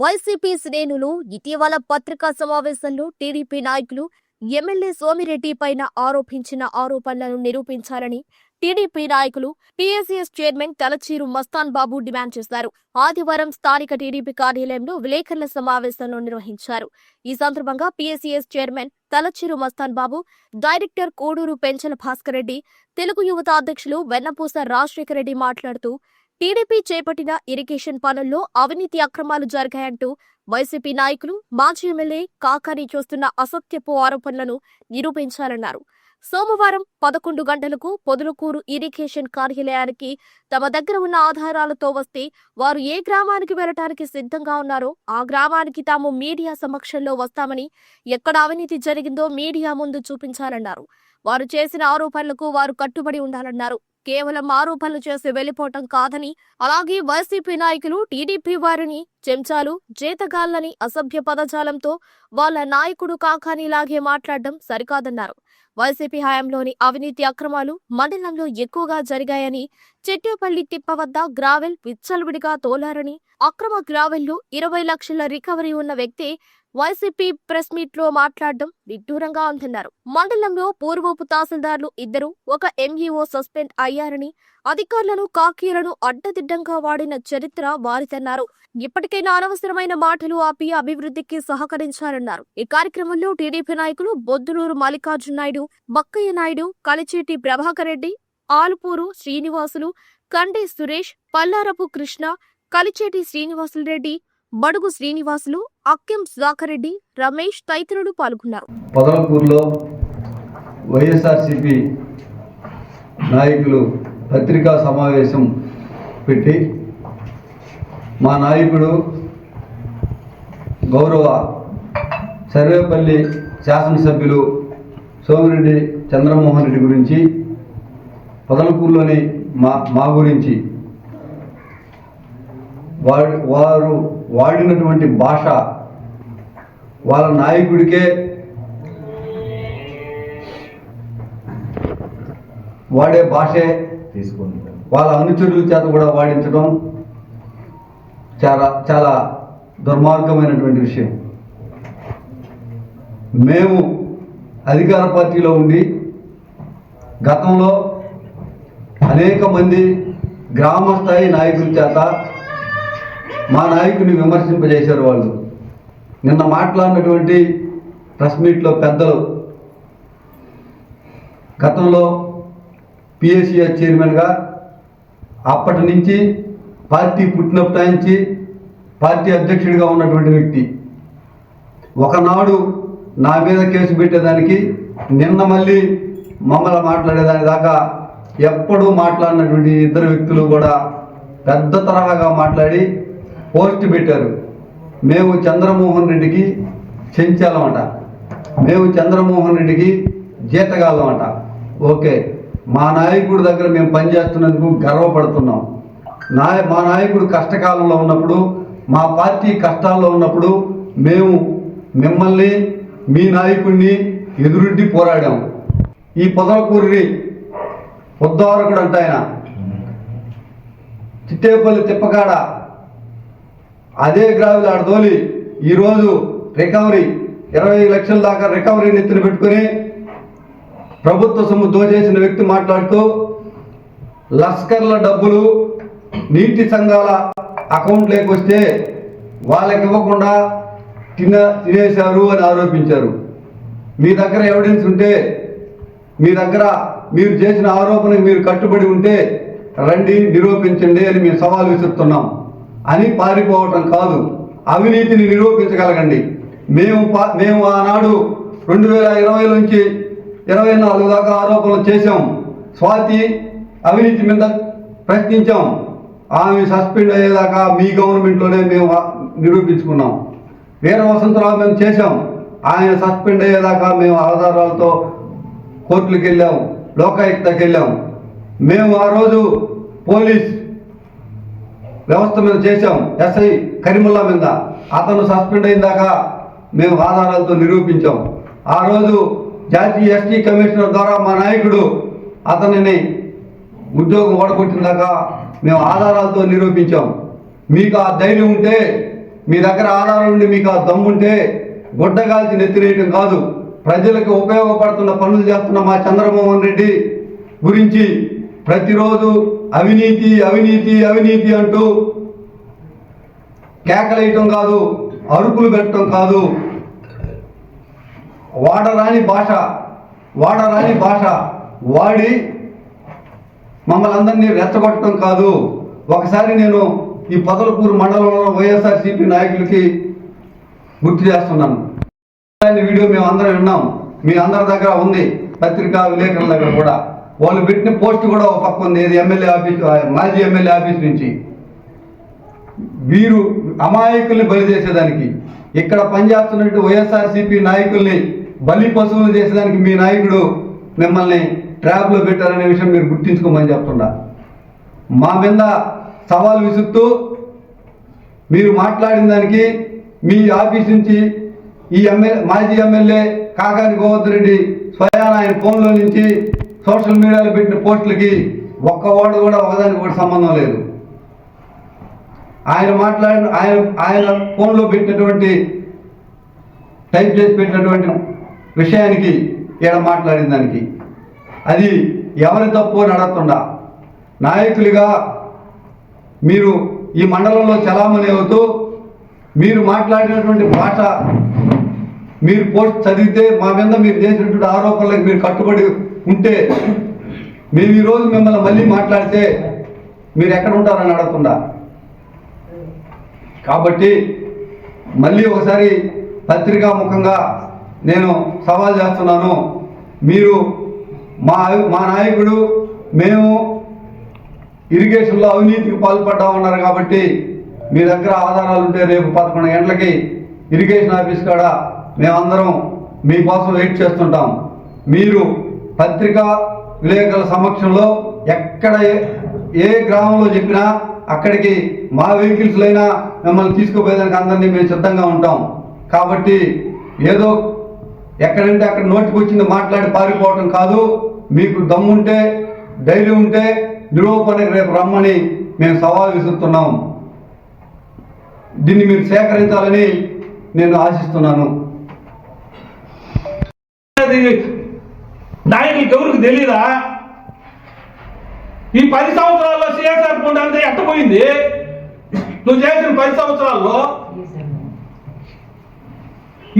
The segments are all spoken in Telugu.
వైసీపీ శ్రేణులు ఇటీవల పత్రికా సమావేశంలో టీడీపీ నాయకులు ఎమ్మెల్యే సోమిరెడ్డి పైన ఆరోపించిన ఆరోపణలను నిరూపించాలని టీడీపీ నాయకులు TSS chairman Talacheeru Mastan Babu demand చేశారు. ఆదివారం స్థానిక టీడీపీ కార్యాలయంలో విలేకరుల సమావేశంలో నిర్వహించారు. ఈ సందర్భంగా PSCS chairman Talacheeru Mastan Babu director Koduru Penchala Bhaskar Reddy Telugu యువత అధ్యక్షులు వెన్నపూస రాజశేఖర రెడ్డి మాట్లాడుతూ టీడీపీ చేపట్టిన ఇరిగేషన్ పనుల్లో అవినీతి అక్రమాలు జరిగాయంటూ వైసీపీ నాయకులు మాజీ ఎమ్మెల్యే కాకాని చేస్తున్న అసత్యపు ఆరోపణలను నిరూపించాలన్నారు. సోమవారం పదకొండు గంటలకు పొదలకూరు ఇరిగేషన్ కార్యాలయానికి తమ దగ్గర ఉన్న ఆధారాలతో వస్తే వారు ఏ గ్రామానికి వెళ్ళటానికి సిద్ధంగా ఉన్నారో ఆ గ్రామానికి తాము మీడియా సమక్షంలో వస్తామని ఎక్కడ అవినీతి జరిగిందో మీడియా ముందు చూపించాలన్నారు. వారు చేసిన ఆరోపణలకు వారు కట్టుబడి ఉండాలన్నారు. కేవలం ఆరోపణలు చేసి వెళ్ళిపోవటం కాదని అలాగే వైసీపీ నాయకులు టీడీపీ వారిని చెంచాలు జీతగాళ్ళని అసభ్య పదజాలంతో వాళ్ళ నాయకుడు కాకానిలాగే మాట్లాడడం సరికాదన్నారు. వైసీపీ హయాంలోని అవినీతి అక్రమాలు మండలంలో ఎక్కువగా జరిగాయని చెట్టేపల్లి తిప్ప వద్ద గ్రావెల్ విచ్చలవిడిగా తోలారని అక్రమ గ్రావెల్లో ఇరవై లక్షల రికవరీ ఉన్న వ్యక్తి వైసీపీ ప్రెస్ మీట్లో మాట్లాడడం విడ్డూరంగా ఉందన్నారు. మండలంలో పూర్వపు తహసీల్దార్లు ఇద్దరు ఒక ఎంఈఓ సస్పెండ్ అయ్యారని అధికారులను కాకీలను అడ్డదిడ్డంగా వాడిన చరిత్ర వారిదన్నారు. ఇప్పటికైనా అనవసరమైన మాటలు ఆపి అభివృద్ధికి సహకరించారన్నారు. ఈ కార్యక్రమంలో టీడీపీ నాయకులు బొద్దులూరు మల్లికార్జున నాయుడు బక్కయ్య నాయుడు కలిచేటి ప్రభాకర్ రెడ్డి ఆలుపూరు శ్రీనివాసులు కండి సురేష్ పల్లారపు కృష్ణ కలిచేటి శ్రీనివాసులు రెడ్డి బడుగు శ్రీనివాసులు అక్కెం సుధాకరెడ్డి రమేష్ తదితరులు పాల్గొన్నారు. పొదలకూరులో వైఎస్ఆర్సిపి నాయకులు పత్రికా సమావేశం పెట్టి మా నాయకుడు గౌరవ సర్వేపల్లి శాసనసభ్యులు సోమిరెడ్డి చంద్రమోహన్ రెడ్డి గురించి పొదలకూరులోని మా మా గురించి వారు వాడినటువంటి భాష వాళ్ళ నాయకుడికే వాడే భాషే తీసుకుంది. వాళ్ళ అనుచరుల చేత కూడా వాడించడం చాలా చాలా దుర్మార్గమైనటువంటి విషయం. మేము అధికార పార్టీలో ఉండి గతంలో అనేక మంది గ్రామ స్థాయి నాయకుల చేత మా నాయకుడిని విమర్శింపజేశారు వాళ్ళు. నిన్న మాట్లాడినటువంటి ప్రెస్ మీట్లో పెద్దలు గతంలో పిఎస్సిఆర్ చైర్మన్గా అప్పటి నుంచి పార్టీ పుట్టినప్పటి నుంచి పార్టీ అధ్యక్షుడిగా ఉన్నటువంటి వ్యక్తి. ఒకనాడు నా మీద కేసు పెట్టేదానికి నిన్న మళ్ళీ మమ్మల్ని మాట్లాడేదాని దాకా ఎప్పుడూ మాట్లాడినటువంటి ఇద్దరు వ్యక్తులు కూడా పెద్ద తరహాగా మాట్లాడి పోస్ట్ పెట్టారు. మేము చంద్రమోహన్ రెడ్డికి చెంచాలన్నమాట మేము చంద్రమోహన్ రెడ్డికి జీతగాళ్ళమంట. ఓకే మా నాయకుడి దగ్గర మేము పనిచేస్తున్నందుకు గర్వపడుతున్నాం. నా మా నాయకుడు కష్టకాలంలో ఉన్నప్పుడు మా పార్టీ కష్టాల్లో ఉన్నప్పుడు మేము మిమ్మల్ని మీ నాయకుడిని ఎదురుడ్డి పోరాడాం. ఈ పొదలకూరి ఉద్దారకుడు అంట ఆయన. చిట్టేపల్లి తిప్పకాడ అదే గ్రావిల్ ఆడ తోలి ఈరోజు రికవరీ ఇరవై లక్షల దాకా రికవరీ నెత్తిన పెట్టుకొని ప్రభుత్వ సొమ్ము దోచేసిన వ్యక్తి మాట్లాడుతూ లస్కర్ల డబ్బులు నీటి సంఘాల అకౌంట్లోకి వస్తే వాళ్ళకి ఇవ్వకుండా తిన తినేశారు అని ఆరోపించారు. మీ దగ్గర ఎవిడెన్స్ ఉంటే మీ దగ్గర మీరు చేసిన ఆరోపణకు మీరు కట్టుబడి ఉంటే రండి నిరూపించండి అని మేము సవాల్ విసురుతున్నాం. అని పారిపోవటం కాదు. అవినీతిని నిరూపించగలగండి. మేము మేము ఆనాడు రెండు వేల ఇరవై నుంచి ఇరవై నాలుగు దాకా ఆరోపణలు చేశాం. స్వాతి అవినీతి మీద ప్రశ్నించాం. ఆమె సస్పెండ్ అయ్యేదాకా మీ గవర్నమెంట్లోనే మేము నిరూపించుకున్నాం. వీర వసంతరావు మేము చేశాం. ఆయన సస్పెండ్ అయ్యేదాకా మేము ఆధారాలతో కోర్టులకు వెళ్ళాం లోకాయుక్తకి వెళ్ళాం మేము ఆ రోజు పోలీస్ వ్యవస్థ మీద చేశాం ఎస్ఐ కరిముల్లా మీద. అతను సస్పెండ్ అయిందాక మేము ఆధారాలతో నిరూపించాం. ఆ రోజు జాతీయ ఎస్టీ కమిషనర్ ద్వారా మా నాయకుడు అతనిని ఉద్యోగం ఓడగొట్టిందాక మేము ఆధారాలతో నిరూపించాం. మీకు ఆ ధైర్యం ఉంటే మీ దగ్గర ఆధారం ఉండి మీకు ఆ దమ్ముంటే గుడ్డగాల్చి నెత్తినేయటం కాదు. ప్రజలకు ఉపయోగపడుతున్న పనులు చేస్తున్న మా చంద్రమోహన్ రెడ్డి గురించి ప్రతిరోజు అవినీతి అవినీతి అవినీతి అంటూ కేకలేయటం కాదు అరుపులు పెట్టడం కాదు. వాడరాని భాష వాడరాని భాష వాడి మమ్మల్ని అందరినీ రెచ్చగొట్టడం కాదు. ఒకసారి నేను ఈ పొదలపూరు మండలంలో వైఎస్ఆర్సీపీ నాయకులకి గుర్తు చేస్తున్నాను. వీడియో మేము అందరం విన్నాం. మీ అందరి దగ్గర ఉంది పత్రికా విలేకరుల దగ్గర కూడా. వాళ్ళు పెట్టిన పోస్ట్ కూడా ఒక పక్క ఉంది. ఇది ఎమ్మెల్యే ఆఫీస్ మాజీ ఎమ్మెల్యే ఆఫీస్ నుంచి. వీరు అమాయకుల్ని బలి చేసేదానికి ఇక్కడ పనిచేస్తున్నట్టు వైఎస్ఆర్సీపీ నాయకుల్ని బలి పశువులు చేసేదానికి మీ నాయకుడు మిమ్మల్ని ట్రాప్లో పెట్టారనే విషయం మీరు గుర్తించుకోమని చెప్తుండా మా మీద సవాల్ విసురుతూ మీరు మాట్లాడిన దానికి మీ ఆఫీస్ నుంచి ఈ ఎమ్మెల్యే మాజీ ఎమ్మెల్యే కాకాని గోవర్ధన్ రెడ్డి స్వయాన ఆయన ఫోన్లో నుంచి సోషల్ మీడియాలో పెట్టిన పోస్టులకి ఒక్కవాడు కూడా ఒకదానికి కూడా సంబంధం లేదు. ఆయన మాట్లాడిన ఆయన ఆయన ఫోన్లో పెట్టినటువంటి టైప్ చేసి పెట్టినటువంటి విషయానికి ఈడ మాట్లాడిన దానికి. అది ఎవరి తప్పు అని అడగకుండా నాయకులుగా మీరు ఈ మండలంలో చలామణి అవుతూ మీరు మాట్లాడినటువంటి భాష మీరు పోస్ట్ చదివితే మా మీద మీరు చేసినటువంటి ఆరోపణలకు మీరు కట్టుబడి ఉంటే మేము ఈరోజు మిమ్మల్ని మళ్ళీ మాట్లాడితే మీరు ఎక్కడ ఉంటారని అడగకుండా. కాబట్టి మళ్ళీ ఒకసారి పత్రికా ముఖంగా నేను సవాల్ చేస్తున్నాను. మీరు మా మా నాయకుడు మేము ఇరిగేషన్లో అవినీతికి పాల్పడ్డా ఉన్నారు కాబట్టి మీ దగ్గర ఆధారాలు ఉంటే రేపు పదకొండు గంటలకి ఇరిగేషన్ ఆఫీస్ కాడ మేమందరం మీకోసం వెయిట్ చేస్తుంటాం. మీరు పత్రికా విలేకరుల సమక్షంలో ఎక్కడ ఏ- ఏ గ్రామంలో చెప్పినా అక్కడికి మా వెహికల్స్లైనా అయినా మిమ్మల్ని తీసుకుపోయేదానికి అందరినీ మేము సిద్ధంగా ఉంటాం. కాబట్టి ఏదో ఎక్కడంటే అక్కడ నోటికి వచ్చింది మాట్లాడి పారిపోవటం కాదు. మీకు దమ్ముంటే ధైర్యం ఉంటే నిరూపణకి రేపు రమ్మని మేము సవాల్ విసురుతున్నాం. దీన్ని మీరు సేకరించాలని నేను ఆశిస్తున్నాను. అది నాయకులకి ఎవరికి తెలీదా? ఈ పది సంవత్సరాల్లో సిఎస్ఆర్ ఫండ్ అంతా ఎట్టపోయింది నువ్వు చేసిన పది సంవత్సరాల్లో?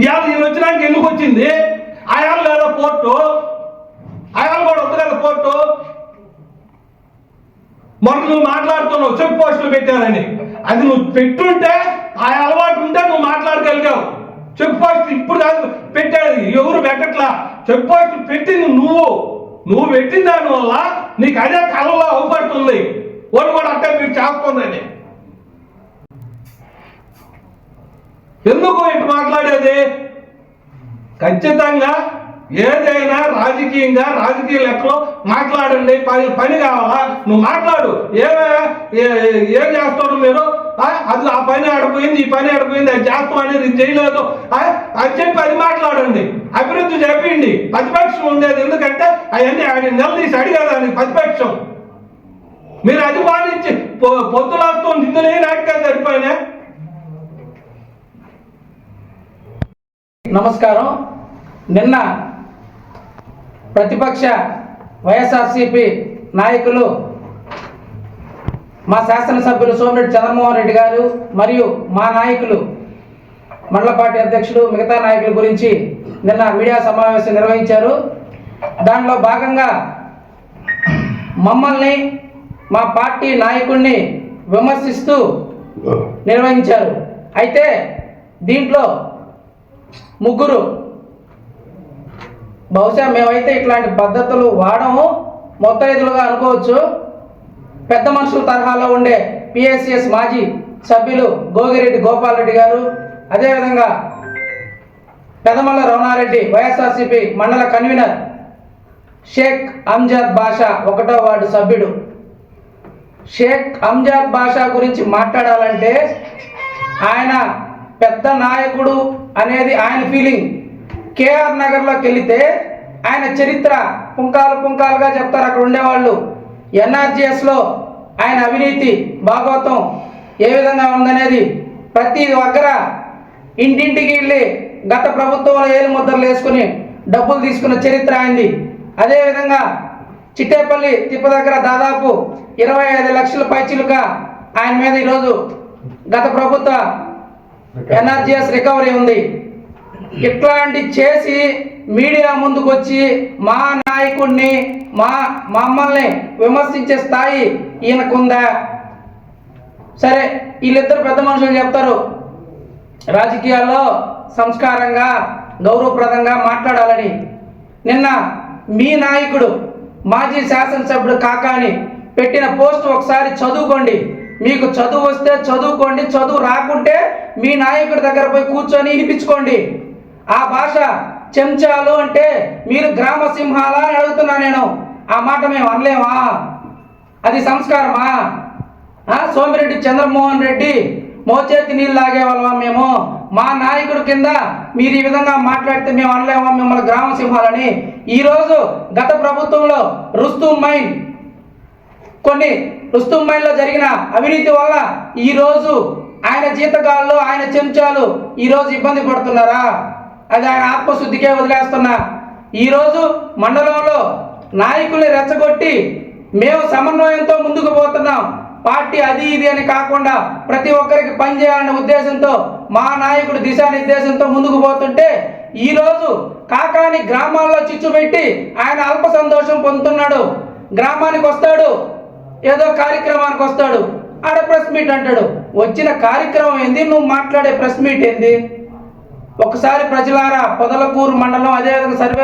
ఇవాళ నేను వచ్చినాక ఎందుకు వచ్చింది? అయాలు లేదా పోర్టు? అయాలు కూడా వద్దు కదా పోర్టు? మొన్న నువ్వు మాట్లాడుతున్నావు చెక్ పోస్టులు పెట్టారని. అది నువ్వు పెట్టుంటే ఆ అలవాటు ఉంటే నువ్వు మాట్లాడగలిగావు. చెక్ పోస్ట్ ఇప్పుడు కాదు పెట్టాడు. ఎవరు పెట్టట్లా? చెక్ పోస్ట్ పెట్టింది నువ్వు. నువ్వు పెట్టిన దానివల్ల నీకు అదే కళలో అవుపడుతుంది. వాళ్ళు కూడా అట్టే మీరు చేస్తుందని. ఎందుకు ఇటు మాట్లాడేది? ఖచ్చితంగా ఏదైనా రాజకీయంగా రాజకీయ లెక్కలో మాట్లాడండి. పని పని కావాలా? నువ్వు మాట్లాడు. ఏ- ఏం చేస్తాడు మీరు? అది ఆ పని ఆడిపోయింది ఈ పని ఆడిపోయింది అది చేస్తాం అనేది ఇది చేయలేదు. అది చెప్పి అది మాట్లాడండి. అభివృద్ధి చెప్పిండి ప్రతిపక్షం ఉండేది ఎందుకంటే అవన్నీ ఆడి నిలదీసి అడిగేదాన్ని ప్రతిపక్షం. మీరు అది పాటించి పొద్దులాస్తూ నిన్నులే నాటికే సరిపోయినా నమస్కారం. నిన్న ప్రతిపక్ష వైఎస్ఆర్సిపి నాయకులు మా శాసనసభ్యులు సోమిరెడ్డి చంద్రమోహన్ రెడ్డి గారు మరియు మా నాయకులు మండల పార్టీ అధ్యక్షుడు మిగతా నాయకుల గురించి నిన్న మీడియా సమావేశం నిర్వహించారు. దానిలో భాగంగా మమ్మల్ని మా పార్టీ నాయకుడిని విమర్శిస్తూ నిర్వహించారు. అయితే దీంట్లో ముగ్గురు బహుశా మేమైతే ఇట్లాంటి పద్ధతులు వాడము మొత్తైదులుగా అనుకోవచ్చు. పెద్ద మనుషుల తరహాలో ఉండే పిఎస్సిఎస్ మాజీ సభ్యులు గోగిరెడ్డి గోపాల్ రెడ్డి గారు అదేవిధంగా పెదమల్ల రమణారెడ్డి వైఎస్ఆర్సిపి మండల కన్వీనర్ షేక్ అంజాద్ బాషా ఒకటో వార్డు సభ్యుడు. షేక్ అంజాద్ బాషా గురించి మాట్లాడాలంటే ఆయన పెద్ద నాయకుడు అనేది ఆయన ఫీలింగ్ కేఆర్ నగర్లోకి వెళితే ఆయన చరిత్ర పుంకాలు పుంకాలుగా చెప్తారు అక్కడ ఉండేవాళ్ళు. ఎన్ఆర్జిఎస్లో ఆయన అవినీతి భాగవతం ఏ విధంగా ఉందనేది ప్రతి దగ్గర ఇంటింటికి వెళ్ళి గత ప్రభుత్వంలో ఏలు ముద్రలు వేసుకుని డబ్బులు తీసుకున్న చరిత్ర ఆయనది. అదేవిధంగా చిట్టేపల్లి తిప్ప దగ్గర దాదాపు ఇరవై ఐదు లక్షల పైచిలుగా ఆయన మీద ఈరోజు గత ప్రభుత్వ ఎన్ఆర్జిఎస్ రికవరీ ఉంది. ఇట్లాంటి చేసి మీడియా ముందుకు వచ్చి మా నాయకుడిని మా మమ్మల్ని విమర్శించే స్థాయి ఈయనకుందా? సరే వీళ్ళిద్దరు పెద్ద మనుషులు చెప్తారు. రాజకీయాల్లో సంస్కారంగా గౌరవప్రదంగా మాట్లాడాలని. నిన్న మీ నాయకుడు మాజీ శాసనసభ్యుడు కాకాని పెట్టిన పోస్ట్ ఒకసారి చదువుకోండి. మీకు చదువు వస్తే చదువుకోండి చదువు రాకుంటే మీ నాయకుడి దగ్గర పోయి కూర్చొని వినిపించుకోండి. ఆ భాష చెంచాలు అంటే మీరు గ్రామ సింహాలా అని అడుగుతున్నా నేను. ఆ మాట మేము అనలేమా? అది సంస్కారమా? సోమిరెడ్డి చంద్రమోహన్ రెడ్డి మోచేతి నీళ్ళు లాగేవాళ్ళమా మేము? మా నాయకుడి కింద మీరు ఈ విధంగా మాట్లాడితే మేము అనలేమా మిమ్మల్ని గ్రామ సింహాలని? ఈరోజు గత ప్రభుత్వంలో రుస్తు మైన్ కొన్ని రుస్తుం మైన్లో జరిగిన అవినీతి వల్ల ఈరోజు ఆయన జీతగాళ్ళు ఆయన చెంచాలు ఈరోజు ఇబ్బంది పడుతున్నారా? అది ఆయన ఆత్మశుద్ధికే వదిలేస్తున్నా. ఈరోజు మండలంలో నాయకుల్ని రెచ్చగొట్టి మేము సమన్వయంతో ముందుకు పోతున్నాం. పార్టీ అది ఇది అని కాకుండా ప్రతి ఒక్కరికి పనిచేయాలనే ఉద్దేశంతో మా నాయకుడు దిశానిర్దేశంతో ముందుకు పోతుంటే ఈరోజు కాకాని గ్రామాల్లో చిచ్చు పెట్టి ఆయన అల్ప సంతోషం పొందుతున్నాడు. గ్రామానికి వస్తాడు ఏదో కార్యక్రమానికి వస్తాడు. ఆడ ప్రెస్ మీట్ అంటాడు. వచ్చిన కార్యక్రమం ఏంది? నువ్వు మాట్లాడే ప్రెస్ మీట్ ఏంది? ఒకసారి ప్రజలారా పొదలకూరు మండలం అదేవిధంగా సర్వే